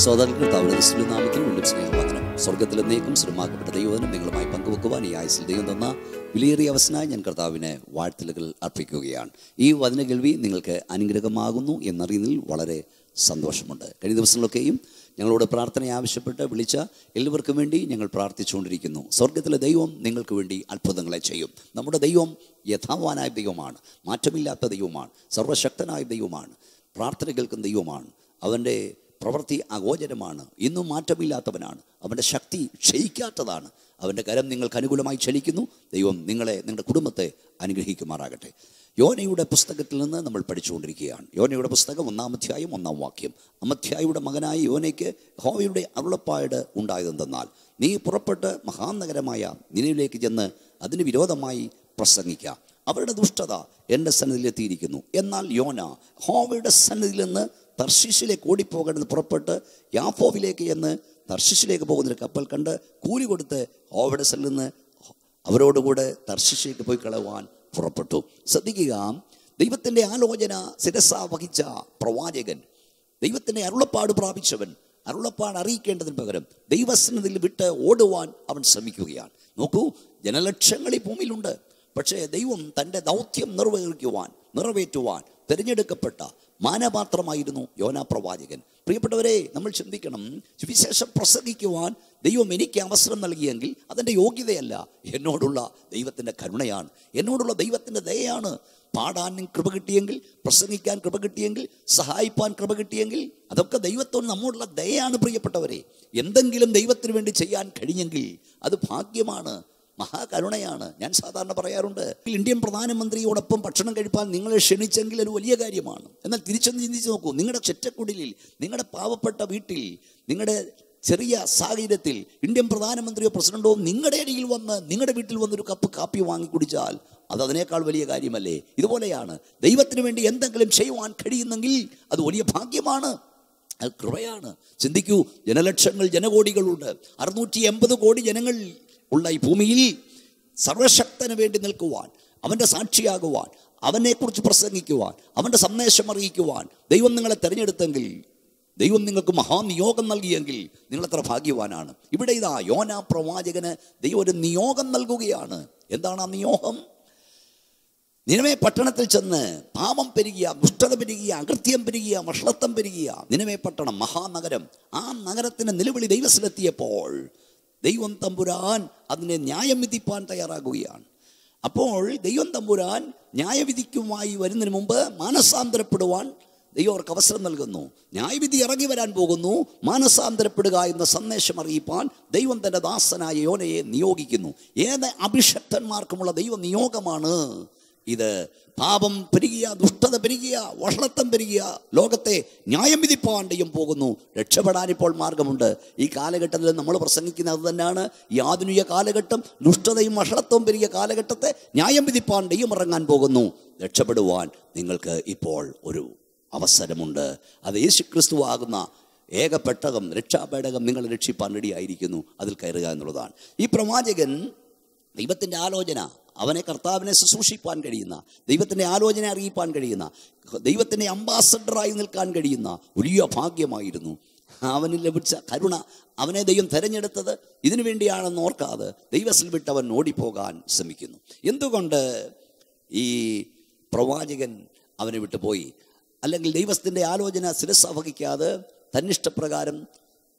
സോദരങ്ങൾ കർത്താവിന്റെ നാമത്തിൽ വീണ്ടും സ്നേഹവന്ദനം സ്വർഗത്തിലെ നീക്കും സ്ഥിരമാക്കപ്പെട്ട ദൈവവചനം നിങ്ങളുമായി പങ്കുവെക്കുവാൻ ഈ ആയുസിൽ ദൈവം തന്ന വിലയേറിയ അവസരമായി ഞാൻ കർത്താവിനെ വാഴ്ത്തലുകൾ അർപ്പിക്കുകയാണ്. ഈ വചന കേൾവി നിങ്ങൾക്ക് അനുഗ്രഹമാകുന്നു എന്നറിയുന്നതിൽ വളരെ സന്തോഷമുണ്ട്. കഴിഞ്ഞ ദിവസങ്ങളൊക്കെയും ഞങ്ങളോട് പ്രാർത്ഥന ആവശ്യപ്പെട്ട് വിളിച്ച എല്ലാവർക്കും വേണ്ടി ഞങ്ങൾ പ്രാർത്ഥിച്ചുകൊണ്ടിരിക്കുന്നു. സ്വർഗത്തിലെ ദൈവം നിങ്ങൾക്ക് വേണ്ടി അത്ഭുതങ്ങളെ ചെയ്യും. നമ്മുടെ ദൈവം യഥാവാനായ ദൈവമാണ്. മാറ്റമില്ലാത്ത ദൈവമാണ്. സർവശക്തനായ ദൈവമാണ്. പ്രാർത്ഥന കേൾക്കുന്ന ദൈവമാണ്. അവന്റെ പ്രവൃത്തി അഗോചരമാണ്. ഇന്നും മാറ്റമില്ലാത്തവനാണ്. അവന്റെ ശക്തി ക്ഷയിക്കാത്തതാണ്. അവന്റെ കരം നിങ്ങൾക്ക് അനുകൂലമായി ചലിക്കുന്നു ദൈവം നിങ്ങളെ നിങ്ങളുടെ കുടുംബത്തെ അനുഗ്രഹിക്കുമാറാകട്ടെ. യോനയുടെ പുസ്തകത്തിൽ നിന്ന് നമ്മൾ പഠിച്ചുകൊണ്ടിരിക്കുകയാണ്. യോനയുടെ പുസ്തകം ഒന്നാം അധ്യായം ഒന്നാം വാക്യം. അമധ്യായുടെ മകനായ യോനയ്ക്ക് ഹോവയുടെ അരുളപ്പാട് ഉണ്ടായതെന്തെന്നാൽ നീ പുറപ്പെട്ട് മഹാനഗരമായ നിലവിലേക്ക് ചെന്ന് അതിന് വിരോധമായി പ്രസംഗിക്കുക അവരുടെ ദുഷ്ടത എന്റെ സന്നിധിയിലെത്തിയിരിക്കുന്നു എന്നാൽ യോന ഹോവയുടെ സന്നിധിയിൽ നിന്ന് തർശീഷിലേക്ക് ഓടിപ്പോകേണ്ടത് പുറപ്പെട്ട് യാഫോവിലേക്ക് എന്ന് തർശിശിലേക്ക് പോകുന്നൊരു കപ്പൽ കണ്ട് കൂലി കൊടുത്ത് ഹോവയുടെ നിന്ന് അവരോടുകൂടെ തർശിശിലേക്ക് പോയി കളവാൻ പുറപ്പെട്ടു. ശ്രദ്ധിക്കുക ദൈവത്തിന്റെ ആലോചന ശിരസ വഹിച്ച പ്രവാചകൻ ദൈവത്തിന്റെ അരുളപ്പാട് പ്രാപിച്ചവൻ അരുളപ്പാട് അറിയിക്കേണ്ടതിന് പകരം ദൈവസന്നിധിയിൽ വിട്ട് ഓടുവാൻ അവൻ ശ്രമിക്കുകയാണ്. നോക്കൂ ജനലക്ഷങ്ങൾ ഈ ഭൂമിയിലുണ്ട്. പക്ഷേ ദൈവം തന്റെ ദൗത്യം നിർവഹിക്കുവാൻ നിറവേറ്റുവാൻ തിരഞ്ഞെടുക്കപ്പെട്ട മാനപാത്രമായിരുന്നു യോനാ പ്രവാചകൻ. പ്രിയപ്പെട്ടവരെ നമ്മൾ ചിന്തിക്കണം സുവിശേഷം പ്രസംഗിക്കുവാൻ ദൈവം എനിക്ക് അവസരം നൽകിയെങ്കിൽ അതിന്റെ യോഗ്യതയല്ല. എന്നോടുള്ള ദൈവത്തിന്റെ കരുണയാണ്. എന്നോടുള്ള ദൈവത്തിന്റെ ദയയാണ് പാടാനും കൃപ കിട്ടിയെങ്കിൽ പ്രസംഗിക്കാൻ കൃപ കിട്ടിയെങ്കിൽ സഹായിപ്പാൻ കൃപ കിട്ടിയെങ്കിൽ അതൊക്കെ ദൈവത്തോട് നമ്മോടുള്ള ദയയാണ് പ്രിയപ്പെട്ടവരെ. എന്തെങ്കിലും ദൈവത്തിന് വേണ്ടി ചെയ്യാൻ കഴിഞ്ഞെങ്കിൽ അത് ഭാഗ്യമാണ്. മഹാകരുണയാണ്. ഞാൻ സാധാരണ പറയാറുണ്ട് ഇന്ത്യൻ പ്രധാനമന്ത്രിയോടൊപ്പം ഭക്ഷണം കഴിപ്പാൻ നിങ്ങളെ ക്ഷണിച്ചെങ്കിൽ ഒരു വലിയ കാര്യമാണ്. എന്നാൽ തിരിച്ചൊന്ന് ചിന്തിച്ച് നോക്കൂ നിങ്ങളുടെ ചെറ്റക്കുടിലിൽ നിങ്ങളുടെ പാവപ്പെട്ട വീട്ടിൽ നിങ്ങളുടെ ചെറിയ സാഹചര്യത്തിൽ ഇന്ത്യൻ പ്രധാനമന്ത്രിയോ പ്രസിഡന്റോ നിങ്ങളുടെ അരികിൽ വന്ന് നിങ്ങളുടെ വീട്ടിൽ വന്നൊരു കപ്പ് കാപ്പി വാങ്ങി കുടിച്ചാൽ അത് അതിനേക്കാൾ വലിയ കാര്യമല്ലേ? ഇതുപോലെയാണ്. ദൈവത്തിന് വേണ്ടി എന്തെങ്കിലും ചെയ്യുവാൻ കഴിയുന്നെങ്കിൽ അത് വലിയ ഭാഗ്യമാണ്. അത് കൃപയാണ്. ചിന്തിക്കൂ ജനലക്ഷങ്ങൾ ജനകോടികളുണ്ട്. അറുന്നൂറ്റി എൺപത് കോടി ജനങ്ങൾ ഉള്ള ഈ ഭൂമിയിൽ സർവശക്തന് വേണ്ടി നിൽക്കുവാൻ അവന്റെ സാക്ഷിയാകുവാൻ അവനെക്കുറിച്ച് പ്രസംഗിക്കുവാൻ അവന്റെ സന്ദേശം അറിയിക്കുവാൻ ദൈവം നിങ്ങളെ തിരഞ്ഞെടുത്തെങ്കിൽ ദൈവം നിങ്ങൾക്ക് മഹാനിയോഗം നൽകിയെങ്കിൽ നിങ്ങളെത്ര ഭാഗ്യവാനാണ്. ഇവിടെ ഇതാ യോന പ്രവാചകന് ദൈവം ഒരു നിയോഗം നൽകുകയാണ്. എന്താണ് ആ നിയോഗം? നിനവേ പട്ടണത്തിൽ ചെന്ന് പാപം പെരുകിയ ദുഷ്ടത പെരുകിയ അകൃത്യം പെരുകിയ വഷളത്വം പെരുകിയ നിനവേ പട്ടണം മഹാനഗരം ആ നഗരത്തിന് നിലവിളി ദൈവത്തിലെത്തിയപ്പോൾ ദൈവം തമ്പുരാൻ അതിനെ ന്യായം വിധിപ്പാൻ തയ്യാറാകുകയാണ്. അപ്പോൾ ദൈവം തമ്പുരാൻ ന്യായവിധിക്കുമായി വരുന്നതിന് മുമ്പ് മാനസാന്തരപ്പെടുവാൻ ദൈവം അവർക്ക് അവസരം നൽകുന്നു. ന്യായവിധി ഇറങ്ങി വരാൻ പോകുന്നു. മാനസാന്തരപ്പെടുക എന്ന സന്ദേശം അറിയിപ്പാൻ ദൈവം തന്റെ ദാസനായ യോനയെ നിയോഗിക്കുന്നു. ഏത് അഭിഷക്തന്മാർക്കുമുള്ള ദൈവ നിയോഗമാണ്? ഇത് പാപം പെരുകിയ ദുഷ്ടത പെരുകിയ വഷളത്വം പെരുകിയ ലോകത്തെ ന്യായം വിധിപ്പാൻ പോകുന്നു. രക്ഷപ്പെടാൻ ഇപ്പോൾ മാർഗമുണ്ട്. ഈ കാലഘട്ടത്തിൽ നമ്മൾ പ്രസംഗിക്കുന്നത് അത് തന്നെയാണ്. ഈ ആധുനിക കാലഘട്ടം ദുഷ്ടതയും വഷളത്വം പെരുകിയ കാലഘട്ടത്തെ ന്യായം വിധിപ്പാൻ ഇറങ്ങാൻ പോകുന്നു. രക്ഷപ്പെടുവാൻ നിങ്ങൾക്ക് ഇപ്പോൾ ഒരു അവസരമുണ്ട്. അത് യേശു ക്രിസ്തു ആകുന്ന ഏക പെട്ടകം രക്ഷാപേടകം നിങ്ങൾ രക്ഷിപ്പാൻ റെഡിയായിരിക്കുന്നു. അതിൽ കയറുക എന്നുള്ളതാണ്. ഈ പ്രവാചകൻ ദൈവത്തിന്റെ ആലോചന അവനെ കർത്താവിനെ ശുശ്രൂഷിപ്പാൻ കഴിയുന്ന ദൈവത്തിന്റെ ആലോചന അറിയിപ്പാൻ കഴിയുന്ന ദൈവത്തിന്റെ അംബാസഡറായി നിൽക്കാൻ കഴിയുന്ന വലിയ ഭാഗ്യമായിരുന്നു. അവനിൽ ലഭിച്ച കരുണ അവനെ ദൈവം തെരഞ്ഞെടുത്തത് ഇതിനു വേണ്ടിയാണെന്ന് ഓർക്കാതെ ദൈവസിൽ വിട്ട് അവൻ ഓടിപ്പോകാൻ ശ്രമിക്കുന്നു. എന്തുകൊണ്ട് ഈ പ്രവാചകൻ അവനെ വിട്ടു പോയി? അല്ലെങ്കിൽ ദൈവത്തിന്റെ ആലോചന ശിരസ തന്നിഷ്ടപ്രകാരം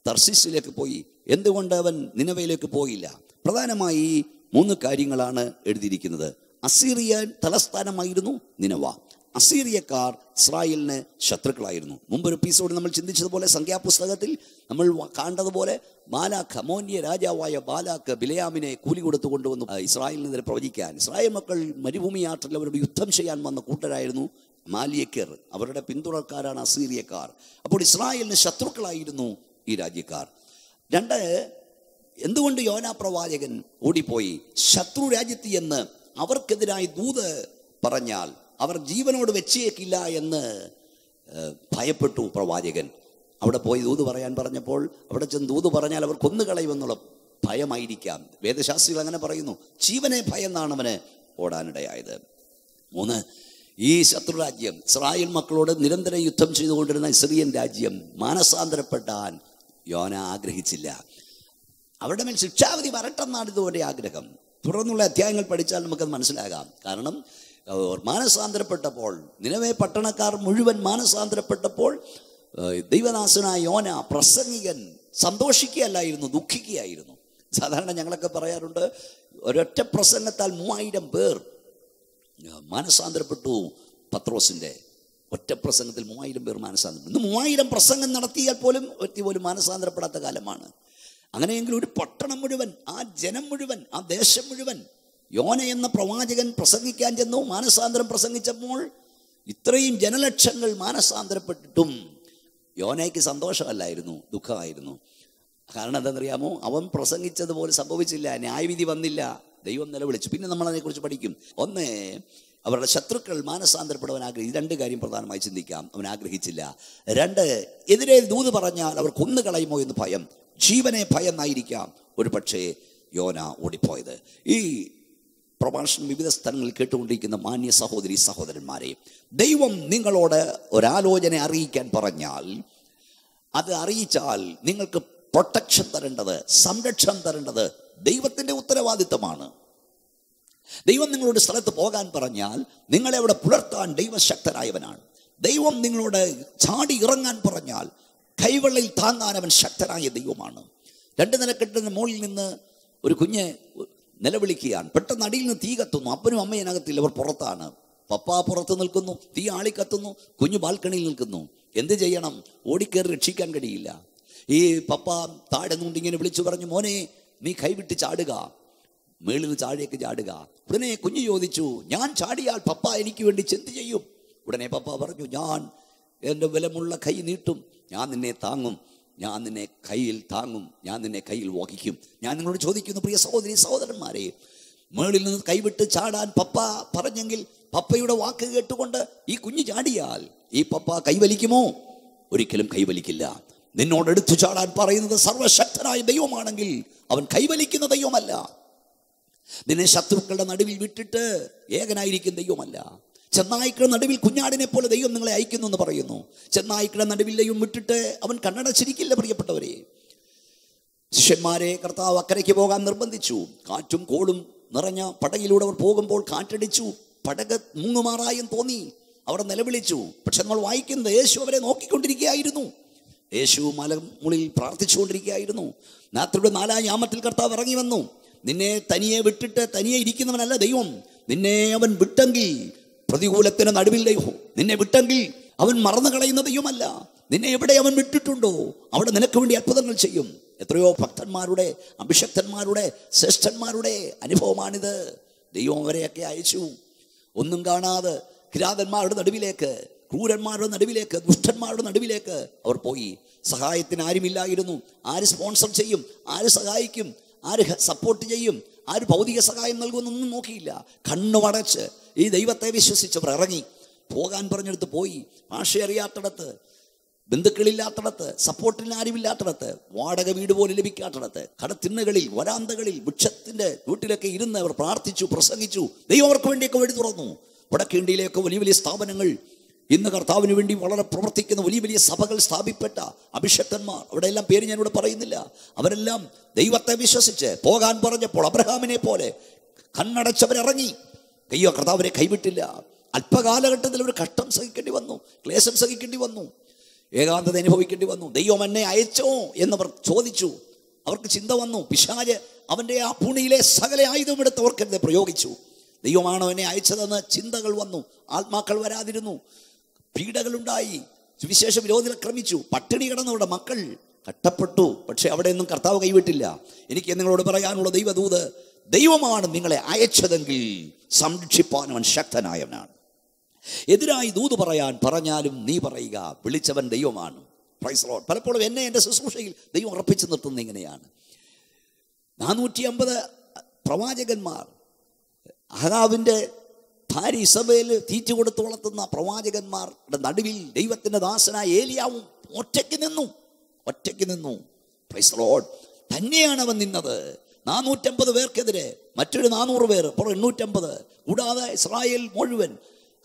തർശീസിലേക്ക് പോയി? എന്തുകൊണ്ട് അവൻ നിലവയിലേക്ക് പോയില്ല? പ്രധാനമായി മൂന്ന് കാര്യങ്ങളാണ് എഴുതിയിരിക്കുന്നത്. അസീറിയൻ തലസ്ഥാനമായിരുന്നു നിനവ. അസീറിയക്കാർ ഇസ്രായേലിന് ശത്രുക്കളായിരുന്നു. മുമ്പൊരു എപ്പിസോഡ് നമ്മൾ ചിന്തിച്ചതുപോലെ സംഖ്യാപുസ്തകത്തിൽ നമ്മൾ കണ്ടതുപോലെ ബാലാഖ് അമോന്യ രാജാവായ ബാലാഖ് ബിലയാമിനെ കൂലി കൊടുത്തു കൊണ്ടുവന്നു. ഇസ്രായേലിനെതിരെ പ്രവചിക്കാൻ. ഇസ്രായേൽ മക്കൾ മരുഭൂമി യാത്രയിൽ അവരോട് യുദ്ധം ചെയ്യാൻ വന്ന കൂട്ടരായിരുന്നു മാലിയക്കർ. അവരുടെ പിന്തുണക്കാരാണ് അസീറിയക്കാർ. അപ്പോൾ ഇസ്രായേലിന് ശത്രുക്കളായിരുന്നു ഈ രാജ്യക്കാർ. രണ്ട് എന്തുകൊണ്ട് യോനാ പ്രവാചകൻ ഓടിപ്പോയി? ശത്രു രാജ്യത്ത് എന്ന് അവർക്കെതിരായി ദൂത് പറഞ്ഞാൽ അവർ ജീവനോട് വെച്ചേക്കില്ല എന്ന് ഭയപ്പെട്ടു പ്രവാചകൻ. അവിടെ പോയി ദൂത് പറയാൻ പറഞ്ഞപ്പോൾ അവിടെ ചെന്ന് ദൂത് പറഞ്ഞാൽ അവർ കൊന്നുകളയുമെന്നുള്ള ഭയമായിരിക്കാം. വേദശാസ്ത്രികൾ അങ്ങനെ പറയുന്നു ജീവനെ ഭയന്നാണ് അവന് ഓടാനിടയായത്. മൂന്ന് ഈ ശത്രുരാജ്യം ഇസ്രായേൽ മക്കളോട് നിരന്തരം യുദ്ധം ചെയ്തുകൊണ്ടിരുന്ന ഇസ്രിയൻ രാജ്യം മാനസാന്തരപ്പെടാൻ യോന ആഗ്രഹിച്ചില്ല. അവരുടെ മേൽ ശിക്ഷാവിധി വരട്ടെന്നാണ് ഇതുവരെ ആഗ്രഹം. തുടർന്നുള്ള അധ്യായങ്ങൾ പഠിച്ചാൽ നമുക്കത് മനസ്സിലാകാം. കാരണം മാനസാന്തരപ്പെട്ടപ്പോൾ നിലവേ പട്ടണക്കാർ മുഴുവൻ മാനസാന്തരപ്പെട്ടപ്പോൾ ദൈവദാസനായ യോന പ്രസംഗികൻ സന്തോഷിക്കുകയല്ലായിരുന്നു ദുഃഖിക്കുകയായിരുന്നു. സാധാരണ ഞങ്ങളൊക്കെ പറയാറുണ്ട് ഒരൊറ്റ പ്രസംഗത്താൽ മൂവായിരം പേർ മാനസാന്തരപ്പെട്ടു പത്രോസിന്റെ. ഒറ്റ പ്രസംഗത്തിൽ മൂവായിരം പേർ മാനസാന്തരപ്പെട്ടു. ഇന്ന് മൂവായിരം പ്രസംഗം നടത്തിയാൽ പോലും വ്യക്തി പോലും മാനസാന്തരപ്പെടാത്ത കാലമാണ്. അങ്ങനെയെങ്കിൽ ഒരു പട്ടണം മുഴുവൻ ആ ജനം മുഴുവൻ ആ ദേശം മുഴുവൻ യോന എന്ന പ്രവാചകൻ പ്രസംഗിക്കാൻ ചെന്നു. മാനസാന്തരം പ്രസംഗിച്ചപ്പോൾ ഇത്രയും ജനലക്ഷങ്ങൾ മാനസാന്തരപ്പെട്ടിട്ടും യോനയ്ക്ക് സന്തോഷമല്ലായിരുന്നു ദുഃഖമായിരുന്നു. കാരണം എന്താണെന്നറിയാമോ? അവൻ പ്രസംഗിച്ചതുപോലെ സംഭവിച്ചില്ല ന്യായവിധി വന്നില്ല. ദൈവം നിലവിളിച്ചു. പിന്നെ നമ്മൾ അതിനെക്കുറിച്ച് പഠിക്കും. ഒന്ന് അവരുടെ ശത്രുക്കൾ മാനസാന്തരപ്പെടുവാൻ ആഗ്രഹിച്ചു രണ്ട് കാര്യം പ്രധാനമായി ചിന്തിക്കാം. അവൻ ആഗ്രഹിച്ചില്ല. രണ്ട് എതിരെ ദൂത് പറഞ്ഞാൽ അവർ കൊന്നുകളയുമോ എന്ന് ഭയം. ജീവനെ ഭയന്നായിരിക്കാം. ഒരു പക്ഷേ യോന ഓടിപ്പോയത്. ഈ പ്രഭാഷണം വിവിധ സ്ഥലങ്ങളിൽ കേട്ടുകൊണ്ടിരിക്കുന്ന മാന്യ സഹോദരി സഹോദരന്മാരെ ദൈവം നിങ്ങളോട് ഒരാലോചന അറിയിക്കാൻ പറഞ്ഞാൽ അത് അറിയിച്ചാൽ നിങ്ങൾക്ക് പ്രൊട്ടക്ഷൻ തരേണ്ടത് സംരക്ഷണം തരേണ്ടത് ദൈവത്തിന്റെ ഉത്തരവാദിത്തമാണ്. ദൈവം നിങ്ങളോട് സ്ഥലത്ത് പോകാൻ പറഞ്ഞാൽ നിങ്ങളെ അവിടെ പുലർത്താൻ ദൈവശക്തരായവനാണ് ദൈവം നിങ്ങളോട് ചാടി ഇറങ്ങാൻ പറഞ്ഞാൽ കൈവെള്ളയിൽ താങ്ങാൻ അവൻ ശക്തനായ ദൈവമാണ്. രണ്ട് നിലക്കെട്ടിന് മുകളിൽ നിന്ന് ഒരു കുഞ്ഞ് നിലവിളിക്കുകയാണ്. പെട്ടെന്ന് അടിയിൽ നിന്ന് തീ കത്തുന്നു. അപ്പനും അമ്മയും അകത്തില്ല അവർ പുറത്താണ്. പപ്പ പുറത്ത് നിൽക്കുന്നു. തീ ആളി കത്തുന്നു. കുഞ്ഞു ബാൽക്കണിയിൽ നിൽക്കുന്നു. എന്ത് ചെയ്യണം? ഓടിക്കേറി രക്ഷിക്കാൻ കഴിയില്ല. ഈ പപ്പ താഴെ നിന്നുകൊണ്ട് വിളിച്ചു പറഞ്ഞു മോനെ നീ കൈവിട്ട് ചാടുക. മേളിൽ നിന്ന് ചാടിയേക്ക് ചാടുക. ഉടനെ കുഞ്ഞു ചോദിച്ചു ഞാൻ ചാടിയാൽ പപ്പ എനിക്ക് വേണ്ടി ചെന്ത് ചെയ്യും? ഉടനെ പപ്പ പറഞ്ഞു ഞാൻ എന്റെ ബലമുള്ള കൈ നീട്ടും. ഞാൻ നിന്നെ താങ്ങും. ഞാൻ നിന്നെ കയ്യിൽ താങ്ങും. ഞാൻ നിന്നെ കയ്യിൽ വഹിക്കും. ഞാൻ നിങ്ങളോട് ചോദിക്കുന്നു പ്രിയ സഹോദരി സഹോദരന്മാരെ മേളിൽ നിന്ന് കൈവിട്ട് ചാടാൻ പപ്പ പറഞ്ഞെങ്കിൽ പപ്പയുടെ വാക്ക് കേട്ടുകൊണ്ട് ഈ കുഞ്ഞു ചാടിയാൽ ഈ പപ്പ കൈവലിക്കുമോ? ഒരിക്കലും കൈവലിക്കില്ല. നിന്നോട് എടുത്തു ചാടാൻ പറയുന്നത് സർവശക്തനായ ദൈവമാണെങ്കിൽ അവൻ കൈവലിക്കുന്ന ദൈവമല്ല. നിന്നെ ശത്രുക്കളുടെ നടുവിൽ വിട്ടിട്ട് ഏകനായിരിക്കും ദൈവമല്ല. ചെന്നായ്ക്കളുടെ നടുവിൽ കുഞ്ഞാടിനെ പോലെ ദൈവം നിങ്ങളെ അയക്കുന്നു എന്ന് പറയുന്നു. ചെന്നായ്ക്കളുടെ നടുവിൽ ദൈവം വിട്ടിട്ട് അവൻ കണ്ണടച്ചിരിക്കില്ല പ്രിയപ്പെട്ടവരെ. ശിഷ്യന്മാരെ കർത്താവ് അക്കരയ്ക്ക് പോകാൻ നിർബന്ധിച്ചു. കാറ്റും കോളും നിറഞ്ഞ പടയിലൂടെ അവർ പോകുമ്പോൾ കാറ്റടിച്ചു. പടക മുങ്ങുമാറായും തോന്നി. അവിടെ നിലവിളിച്ചു. പക്ഷെ നമ്മൾ വായിക്കുന്നത് യേശു അവരെ നോക്കിക്കൊണ്ടിരിക്കുകയായിരുന്നു. യേശു മലമുളിൽ പ്രാർത്ഥിച്ചുകൊണ്ടിരിക്കുകയായിരുന്നു. രാത്രിയുടെ നാലാം യാമത്തിൽ കർത്താവ് ഇറങ്ങി വന്നു. നിന്നെ തനിയെ വിട്ടിട്ട് തനിയെ ഇരിക്കുന്നവനല്ല ദൈവം. നിന്നെ അവൻ വിട്ടെങ്കിൽ പ്രതികൂലത്തിന് നടുവിൽ ദൈവം നിന്നെ വിട്ടെങ്കിൽ അവൻ മറന്നു നിന്നെ എവിടെ അവൻ വിട്ടിട്ടുണ്ടോ അവിടെ നിനക്ക് വേണ്ടി അത്ഭുതങ്ങൾ ചെയ്യും. എത്രയോ ഭക്തന്മാരുടെ അഭിഷക്തന്മാരുടെ ശ്രേഷ്ഠന്മാരുടെ അനുഭവമാണിത്. ദൈവം അവരെയൊക്കെ അയച്ചു. ഒന്നും കാണാതെ കിരാതന്മാരുടെ നടുവിലേക്ക് ക്രൂരന്മാരുടെ നടുവിലേക്ക് ദുഷ്ടന്മാരുടെ നടുവിലേക്ക് അവർ പോയി. സഹായത്തിന് ആരുമില്ലായിരുന്നു ആര് സ്പോൺസർ ചെയ്യും? ആര് സഹായിക്കും? ആര് സപ്പോർട്ട് ചെയ്യും? ആര് ഭൗതിക സഹായം നൽകുമെന്നൊന്നും നോക്കിയില്ല. കണ്ണു വടച്ച് ഈ ദൈവത്തെ വിശ്വസിച്ച് ഇറങ്ങി. പോകാൻ പറഞ്ഞെടുത്ത് പോയി. ഭാഷ അറിയാത്തടത്ത് ബന്ധുക്കളില്ലാത്തടത്ത് സപ്പോർട്ടിന് ആരുമില്ലാത്തടത്ത് വാടക വീട് പോലെ ലഭിക്കാത്തടത്ത് കടത്തിണ്ണകളിൽ വരാന്തകളിൽ വൃക്ഷത്തിന്റെ വീട്ടിലൊക്കെ ഇരുന്ന് അവർ പ്രാർത്ഥിച്ചു പ്രസംഗിച്ചു. ദൈവം അവർക്ക് വേണ്ടിയൊക്കെ വഴി തുറന്നു. വടക്കേണ്ടിയിലെയൊക്കെ വലിയ വലിയ സ്ഥാപനങ്ങൾ ഇന്ന് കർത്താവിന് വേണ്ടി വളരെ പ്രവർത്തിക്കുന്ന വലിയ വലിയ സഭകൾ സ്ഥാപിപ്പെട്ട അഭിഷക്തന്മാർ. അവിടെ എല്ലാം പേര് ഞാനിവിടെ പറയുന്നില്ല. അവരെല്ലാം ദൈവത്തെ വിശ്വസിച്ച് പോകാൻ പറഞ്ഞപ്പോൾ അബ്രഹാമിനെ പോലെ കണ്ണടച്ചവരിറങ്ങി. കയ്യോ കർത്താവിനെ കൈവിട്ടില്ല. അല്പകാലഘട്ടത്തിൽ ഒരു കഷ്ടം സഹിക്കേണ്ടി വന്നു. ക്ലേശം സഹിക്കേണ്ടി വന്നു. ഏകാന്തത അനുഭവിക്കേണ്ടി വന്നു. ദൈവം എന്നെ അയച്ചോ എന്നവർ ചോദിച്ചു. അവർക്ക് ചിന്ത വന്നു. പിശാജ് അവന്റെ ആ പുണിയിലെ സകല ആയുധം എടുത്ത് അവർക്കെതിരെ പ്രയോഗിച്ചു. ദൈവമാണോ എന്നെ അയച്ചതെന്ന് ചിന്തകൾ വന്നു. ആത്മാക്കൾ വരാതിരുന്നു. പീഡകളുണ്ടായി. സുവിശേഷ വിരോധികൾ ക്രമിച്ചു. പട്ടിണി കിടന്നവരുടെ മക്കൾ കട്ടപ്പെട്ടു പക്ഷെ അവിടെയൊന്നും കർത്താവ് കൈവിട്ടില്ല. എനിക്ക് നിങ്ങളോട് പറയാനുള്ള ദൈവദൂത് ദൈവമാണ് നിങ്ങളെ അയച്ചതെങ്കിൽ സംരക്ഷിപ്പാൻ അവൻ ശക്തനായവനാണ്. എതിരായി ദൂത് പറയാൻ പറഞ്ഞാലും നീ പറയുക വിളിച്ചവൻ ദൈവമാണ്. പലപ്പോഴും എന്നെ എന്റെ ശുശ്രൂഷയിൽ ദൈവം ഉറപ്പിച്ചു നിർത്തുന്നത് ഇങ്ങനെയാണ്. നാനൂറ്റി അമ്പത് പ്രവാചകന്മാർ അഹനാവിന്റെ ഭാര്യ ഇസബേൽ തീറ്റ കൊടുത്ത് വളർത്തുന്ന പ്രവാചകന്മാരുടെ നടുവിൽ ദൈവത്തിന്റെ ദാസനായ ഏലിയാവും ഒറ്റയ്ക്ക് നിന്നു. ഒറ്റയ്ക്ക് നിന്നു. പ്രൈസ് ലോഡ് തന്നെയാണ് അവൻ നിന്നത്. നാനൂറ്റമ്പത് പേർക്കെതിരെ മറ്റൊരു നാനൂറ് പേർ അപ്പോൾ എണ്ണൂറ്റമ്പത്. കൂടാതെ ഇസ്രായേൽ മുഴുവൻ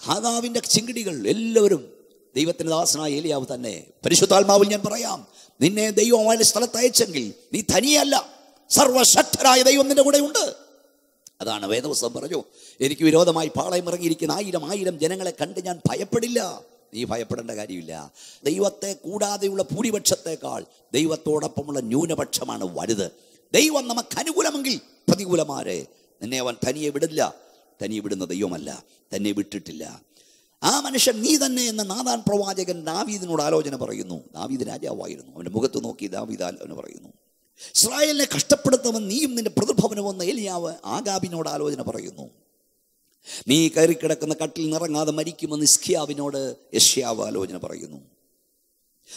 ഹാദാവിന്റെ ചിങ്കിടികൾ എല്ലാവരും ദൈവത്തിന്റെ ദാസനായ ഏലിയാവ് തന്നെ. പരിശുദ്ധാത്മാവിൽ ഞാൻ പറയാം നിന്നെ ദൈവമായ സ്ഥലത്ത് അയച്ചെങ്കിൽ നീ തനിയല്ല. സർവശക്തരായ ദൈവം നിന്റെ കൂടെ ഉണ്ട് അതാണ് വേദവസ്വം പറഞ്ഞു. എനിക്ക് വിരോധമായി പാളയം ഇറങ്ങിയിരിക്കുന്ന ആയിരം ആയിരം ജനങ്ങളെ കണ്ട് ഞാൻ ഭയപ്പെടില്ല. നീ ഭയപ്പെടേണ്ട കാര്യമില്ല. ദൈവത്തെ കൂടാതെയുള്ള ഭൂരിപക്ഷത്തെക്കാൾ ദൈവത്തോടൊപ്പമുള്ള ന്യൂനപക്ഷമാണ് വലുത്. ദൈവം നമുക്ക് അനുകൂലമെങ്കിൽ പ്രതികൂലമാരെ. നിന്നെ അവൻ തനിയെ വിടില്ല. തനിയെ വിടുന്ന ദൈവമല്ല. തന്നെ വിട്ടിട്ടില്ല. ആ മനുഷ്യൻ നീ തന്നെ എന്ന നാദാൻ പ്രവാചകൻ ദാവീദിനോട് ആലോചന പറയുന്നു. ദാവീദ് രാജാവായിരുന്നു. അവന്റെ മുഖത്ത് നോക്കി ദാവീദ് ആലോചന പറയുന്നു. ഇസ്രായേലിനെ കഷ്ടപ്പെടുത്തവൻ നീയും നിന്റെ പ്രതിഭവനമെന്ന് ഏലിയാവ് ആഗാബിനോട് ആലോചന പറയുന്നു. നീ കയറിക്കിടക്കുന്ന കട്ടിൽ നിറങ്ങാതെ മരിക്കുമെന്ന് ഇസ്ഖിയാവിനോട് യഷ്യാവ് ആലോചന പറയുന്നു.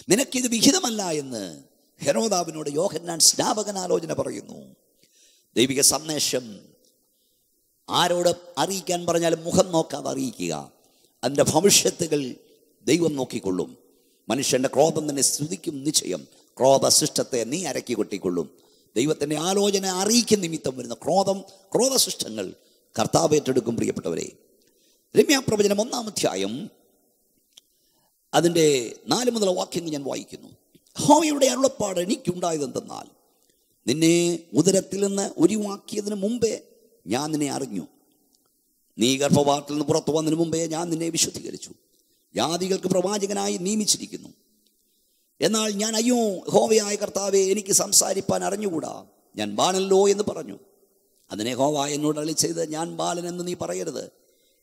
നിനക്കിത് വിഹിതമല്ല എന്ന് ഹെരോദാവിനോട് യോഹന്നാൻ സ്നാപകൻ ആലോചന പറയുന്നു. ദൈവിക സന്ദേശം ആരോട് അറിയിക്കാൻ പറഞ്ഞാലും മുഖം നോക്കാതെ അറിയിക്കുക. അതിന്റെ ഭവിഷ്യത്തുകൾ ദൈവം നോക്കിക്കൊള്ളും. മനുഷ്യന്റെ ക്രോധം തന്നെ സ്തുതിക്കും നിശ്ചയം. ക്രോധ ശിഷ്ടത്തെ നീ അരക്കി കൊട്ടിക്കൊള്ളും. ദൈവത്തിന്റെ ആലോചന അറിയിക്കുന്ന നിമിത്തം വരുന്ന ക്രോധം ക്രോധശിഷ്ടങ്ങൾ കർത്താവ് ഏറ്റെടുക്കും പ്രിയപ്പെട്ടവരെ. രമ്യാപ്രവചനം ഒന്നാം അധ്യായം അതിന്റെ നാല് മുതൽ വാക്യങ്ങൾ ഞാൻ വായിക്കുന്നു. ഹോമയുടെ അരുളപ്പാട് എനിക്കുണ്ടായതെന്തെന്നാൽ നിന്നെ ഉദരത്തിൽ നിന്ന് ഒഴിവാക്കിയതിന് മുമ്പേ ഞാൻ നിന്നെ അറിഞ്ഞു. നീ ഗർഭവാട്ടിൽ നിന്ന് പുറത്തു വന്നതിന് മുമ്പേ ഞാൻ നിന്നെ വിശുദ്ധീകരിച്ചു. ജാതികൾക്ക് പ്രവാചകനായി നിയമിച്ചിരിക്കുന്നു. എന്നാൽ ഞാൻ അയ്യോ ഹോവയായ കർത്താവെ എനിക്ക് സംസാരിപ്പാൻ അറിഞ്ഞുകൂടാ? ഞാൻ ബാലനല്ലോ എന്ന് പറഞ്ഞു. അതിനെ ഹോവ എന്നോട് അളി ഞാൻ ബാലൻ എന്ന് നീ പറയരുത്.